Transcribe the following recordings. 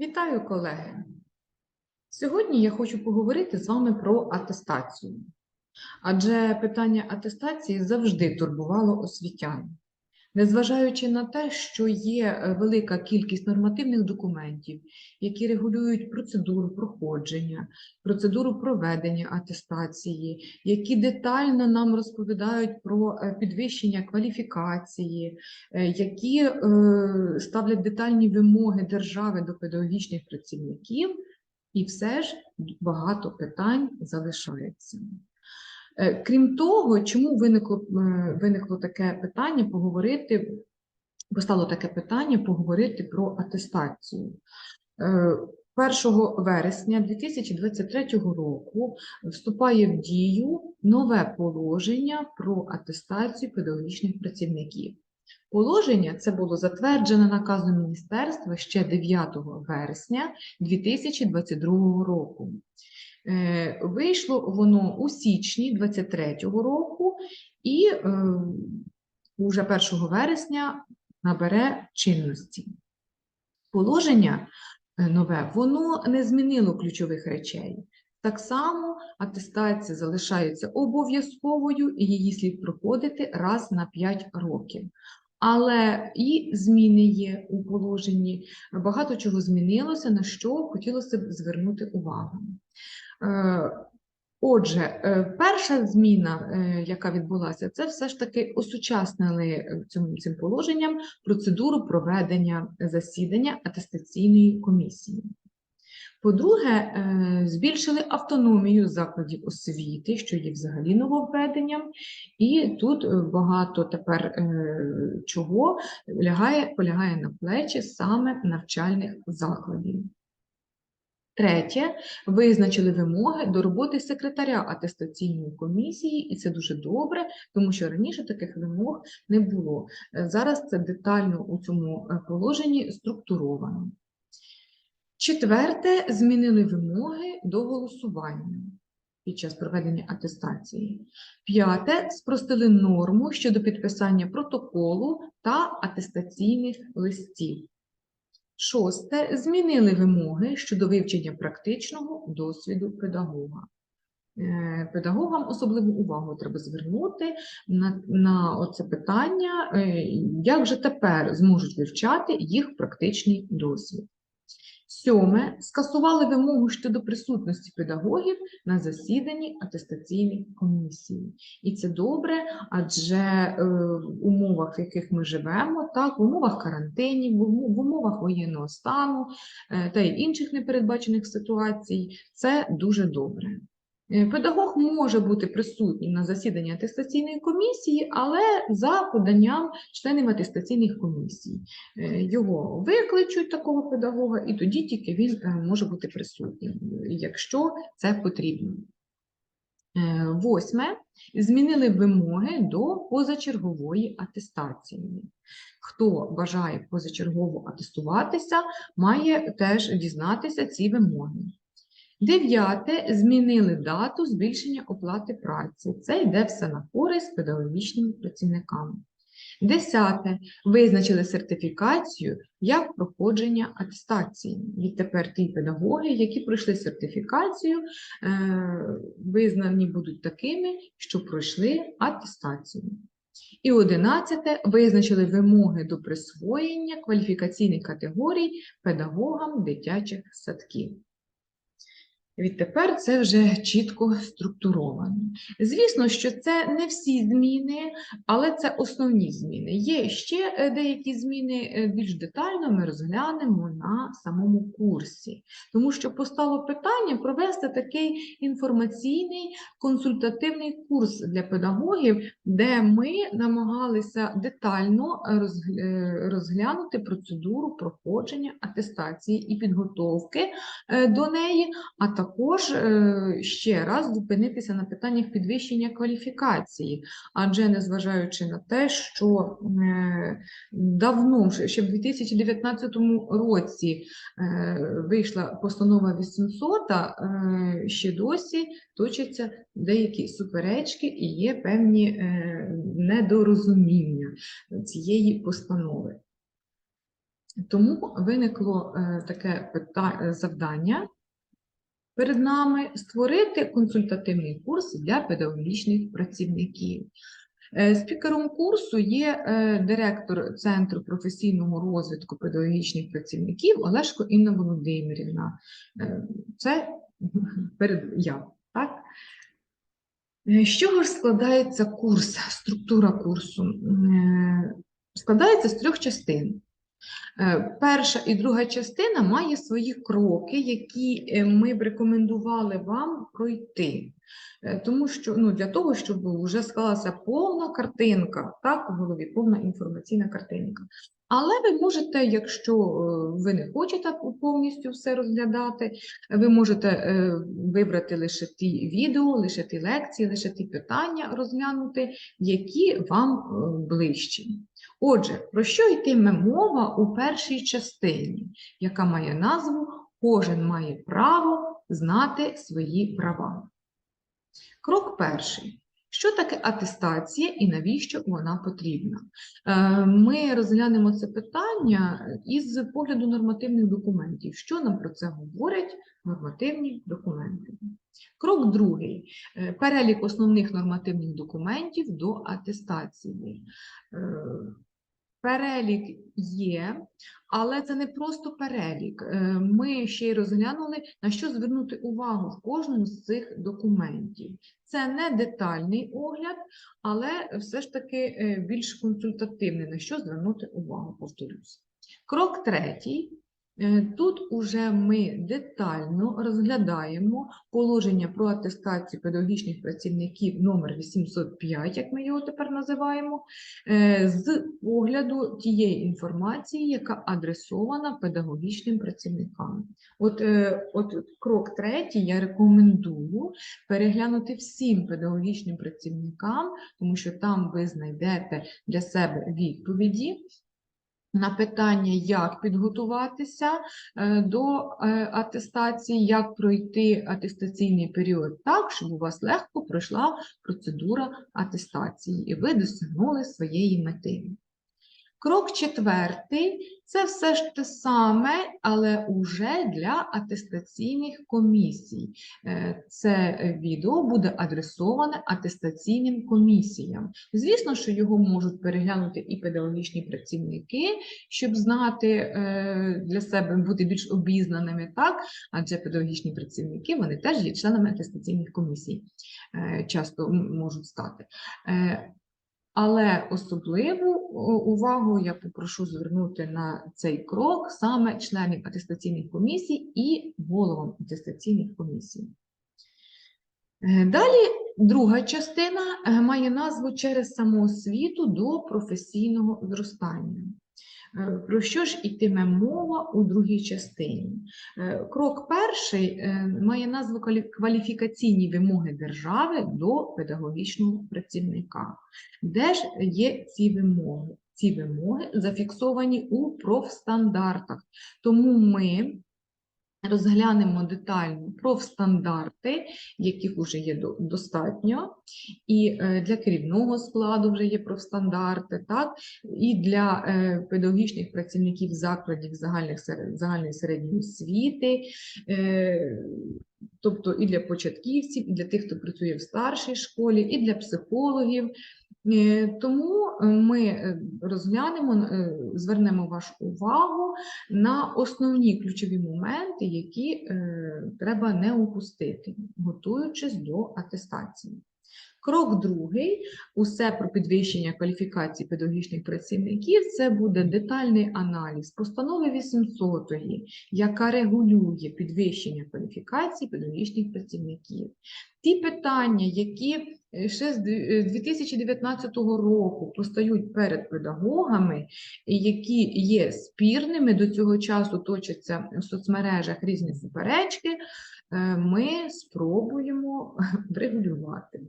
Вітаю, колеги! Сьогодні я хочу поговорити з вами про атестацію, адже питання атестації завжди турбувало освітян. Незважаючи на те, що є е, велика кількість нормативних документів, які регулюють процедуру проходження, процедуру проведення атестації, які детально нам розповідають про е, підвищення кваліфікації, е, які ставлять детальні вимоги держави до педагогічних працівників, і все ж багато питань залишається. Е, Крім того, чому виникло, е, виникло таке питання поговорити, постало таке питання поговорити про атестацію. Е, 1 вересня 2023 року вступає в дію нове положення про атестацію педагогічних працівників. Положення це було затверджено наказом міністерства ще 9 вересня 2022 року. Е, Вийшло воно у січні 23-го року і е, уже 1 вересня набере чинності. Положення е, нове, воно не змінило ключових речей. Так само атестація залишається обов'язковою і її слід проходити раз на 5 років. Але і зміни є у положенні, багато чого змінилося, на що хотілося б звернути увагу. Е, Отже, е, перша зміна, е, яка відбулася, це все ж таки осучаснили цим, цим положенням процедуру проведення засідання атестаційної комісії. По-друге, збільшили автономію закладів освіти, що є взагалі нововведенням, і тут багато тепер чого лягає, полягає на плечі саме навчальних закладів. Третє, визначили вимоги до роботи секретаря атестаційної комісії, і це дуже добре, тому що раніше таких вимог не було. Е, Зараз це детально у цьому е, положенні структуровано. Четверте, змінили вимоги до голосування під час проведення атестації. П'яте, спростили норму щодо підписання протоколу та атестаційних листів. Шосте, змінили вимоги щодо вивчення практичного досвіду педагога. Е, Педагогам особливу увагу треба звернути на, на оце питання, е, як же тепер зможуть вивчати їх практичний досвід. Сьоме, скасували вимогу щодо присутності педагогів на засіданні атестаційної комісії. І це добре, адже е, в умовах, в яких ми живемо, так, в умовах карантинів, в умовах воєнного стану е, та й інших непередбачених ситуацій, це дуже добре. Е, Педагог може бути присутнім на засіданні атестаційної комісії, але за поданням членів атестаційних комісій. Е, Його викличуть такого педагога, і тоді тільки він е, може бути присутнім, якщо це потрібно. Восьме. Змінили вимоги до позачергової атестації. Хто бажає позачергово атестуватися, має теж дізнатися ці вимоги. Дев'яте. Змінили дату збільшення оплати праці. Це йде все на користь педагогічним працівникам. Десяте. Визначили сертифікацію як проходження атестації. Відтепер ті педагоги, які пройшли сертифікацію, е, визнані будуть такими, що пройшли атестацію. І одинадцяте. Визначили вимоги до присвоєння кваліфікаційних категорій педагогам дитячих садків. Відтепер це вже чітко структуровано. Звісно, що це не всі зміни, але це основні зміни. Є ще е, деякі зміни е, більш детально ми розглянемо на самому курсі, тому що постало питання провести такий інформаційний консультативний курс для педагогів, де ми намагалися детально е, розглянути процедуру проходження атестації і підготовки до неї, а також е, ще раз зупинитися на питаннях підвищення кваліфікації, адже незважаючи на те, що е, давно, ще- в 2019 році е, вийшла постанова 800, е, ще досі точаться деякі суперечки і є певні недорозуміння цієї постанови. Тому виникло таке завдання перед нами створити консультативний курс для педагогічних працівників. Е, Спікером курсу є е, директор Центру професійного розвитку педагогічних працівників Олешко Інна Володимирівна. Е, Це перед я. Так? З чого ж складається курс, структура курсу? Складається з трьох частин. Е, Перша і друга частина має свої кроки, які е, ми б рекомендували вам пройти. Е, Тому що ну, для того, щоб вже склалася повна картинка, так, у голові, повна інформаційна картинка. Але ви можете, якщо ви не хочете повністю все розглядати, ви можете вибрати лише ті відео, лише ті лекції, лише ті питання розглянути, які вам ближчі. Отже, про що йтиме мова у першій частині, яка має назву Кожен має право знати свої права. Крок перший. Що таке атестація і навіщо вона потрібна? Е, Ми розглянемо це питання із погляду нормативних документів. Що нам про це говорять нормативні документи? Крок другий. Е, Перелік основних нормативних документів до атестації. Перелік є, але це не просто перелік. Е, Ми ще й розглянули, на що звернути увагу в кожному з цих документів. Це не детальний огляд, але все ж таки е, більш консультативний, на що звернути увагу, повторюсь. Крок третій. Е, Тут уже ми детально розглядаємо положення про атестацію педагогічних працівників номер 805, як ми його тепер називаємо, е, з погляду тієї інформації, яка адресована педагогічним працівникам. От, е, от крок третій я рекомендую переглянути всім педагогічним працівникам, тому що там ви знайдете для себе відповіді на питання, як підготуватися е, до е, атестації, як пройти атестаційний період так, щоб у вас легко пройшла процедура атестації, і ви досягнули своєї мети. Крок четвертий це все ж те саме, але уже для атестаційних комісій. Е, Це відео буде адресоване атестаційним комісіям. Звісно, що його можуть переглянути і педагогічні працівники, щоб знати е, для себе, бути більш обізнаними, так? адже педагогічні працівники вони теж є членами атестаційних комісій, е, часто можуть стати. Але особливу увагу я попрошу звернути на цей крок саме членів атестаційних комісій і головам атестаційних комісій. Е, Далі друга частина е, має назву через самоосвіту до професійного зростання. Е, Про що ж ітиме мова у другій частині? Е, Крок перший е, має назву кваліфікаційні вимоги держави до педагогічного працівника. Де ж є ці вимоги? Ці вимоги зафіксовані у профстандартах. Тому ми розглянемо детально профстандарти, яких вже є достатньо, і е, для керівного складу вже є профстандарти, так? і для е, педагогічних працівників закладів загальної середньої освіти, е, тобто і для початківців, і для тих, хто працює в старшій школі, і для психологів. Е, Тому е, ми е, розглянемо, звернемо вашу увагу на основні ключові моменти, які треба не упустити, готуючись до атестації. Крок другий усе про підвищення кваліфікації педагогічних працівників. Це буде детальний аналіз постанови 800, яка регулює підвищення кваліфікації педагогічних працівників. Ті питання, які е, ще з е, 2019 року постають перед педагогами, які є спірними до цього часу, точаться в соцмережах різні суперечки, е, ми спробуємо врегулювати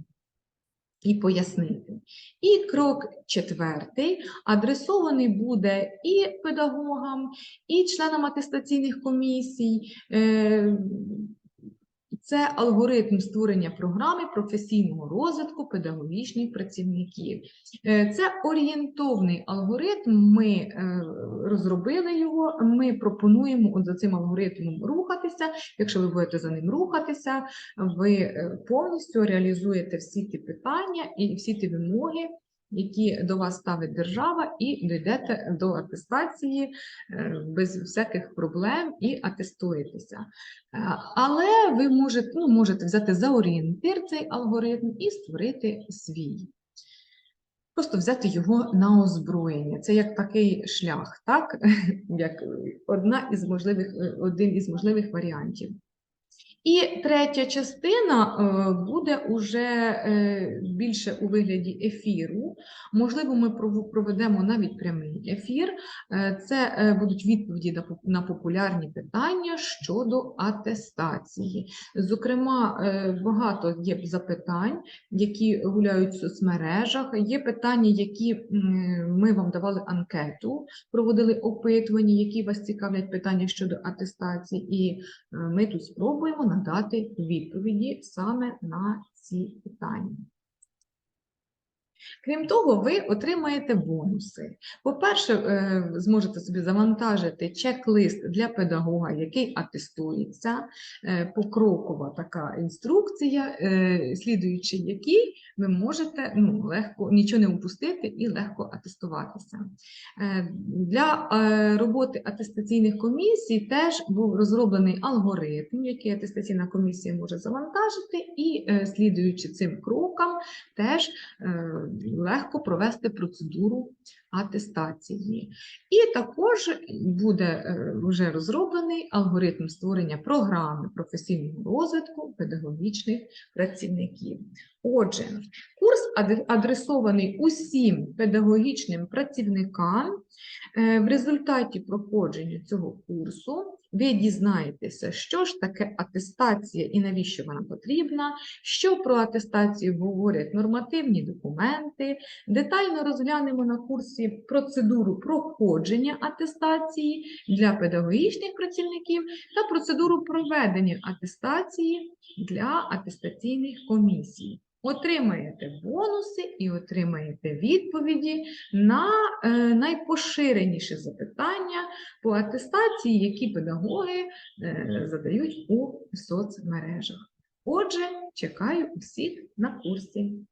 і пояснити. І крок четвертий адресований буде і педагогам, і членам атестаційних комісій. Це алгоритм створення програми професійного розвитку педагогічних працівників. Е, Це орієнтовний алгоритм. Ми е, розробили його. Ми пропонуємо за цим алгоритмом рухатися. Якщо ви будете за ним рухатися, ви е, повністю реалізуєте всі ті питання і всі ті вимоги, які до вас ставить держава, і дійдете до атестації е, без всяких проблем і атестуєтеся. Е, Але ви можете, ну, можете взяти за орієнтир цей алгоритм і створити свій. Просто взяти його на озброєння. Це як такий шлях, так? як одна із можливих, е, один із можливих варіантів. І третя частина е, буде уже е, більше у вигляді ефіру. Можливо, ми проведемо навіть прямий ефір. Е, Це будуть відповіді на популярні питання щодо атестації. Зокрема, багато є запитань, які гуляють в соцмережах. Є питання, які ми вам давали анкету, проводили опитування, які вас цікавлять питання щодо атестації, і ми тут спробуємо надати відповіді саме на ці питання. Крім того, ви отримаєте бонуси. По-перше, е, зможете собі завантажити чек-лист для педагога, який атестується, е, покрокова така інструкція, е, слідуючи якій ви можете ну, легко нічого не упустити і легко атестуватися. Для роботи атестаційних комісій теж був розроблений алгоритм, який атестаційна комісія може завантажити, і слідуючи цим крокам, теж легко провести процедуру атестації. І також буде е, вже розроблений алгоритм створення програми професійного розвитку педагогічних працівників. Отже, курс адресований усім педагогічним працівникам. Е, В результаті проходження цього курсу ви дізнаєтеся, що ж таке атестація і навіщо вона потрібна, що про атестацію говорять нормативні документи. Детально розглянемо на курсі процедуру проходження атестації для педагогічних працівників та процедуру проведення атестації для атестаційних комісій. Отримаєте бонуси і отримаєте відповіді на е, найпоширеніші запитання по атестації, які педагоги е, задають у соцмережах. Отже, чекаю усіх на курсі.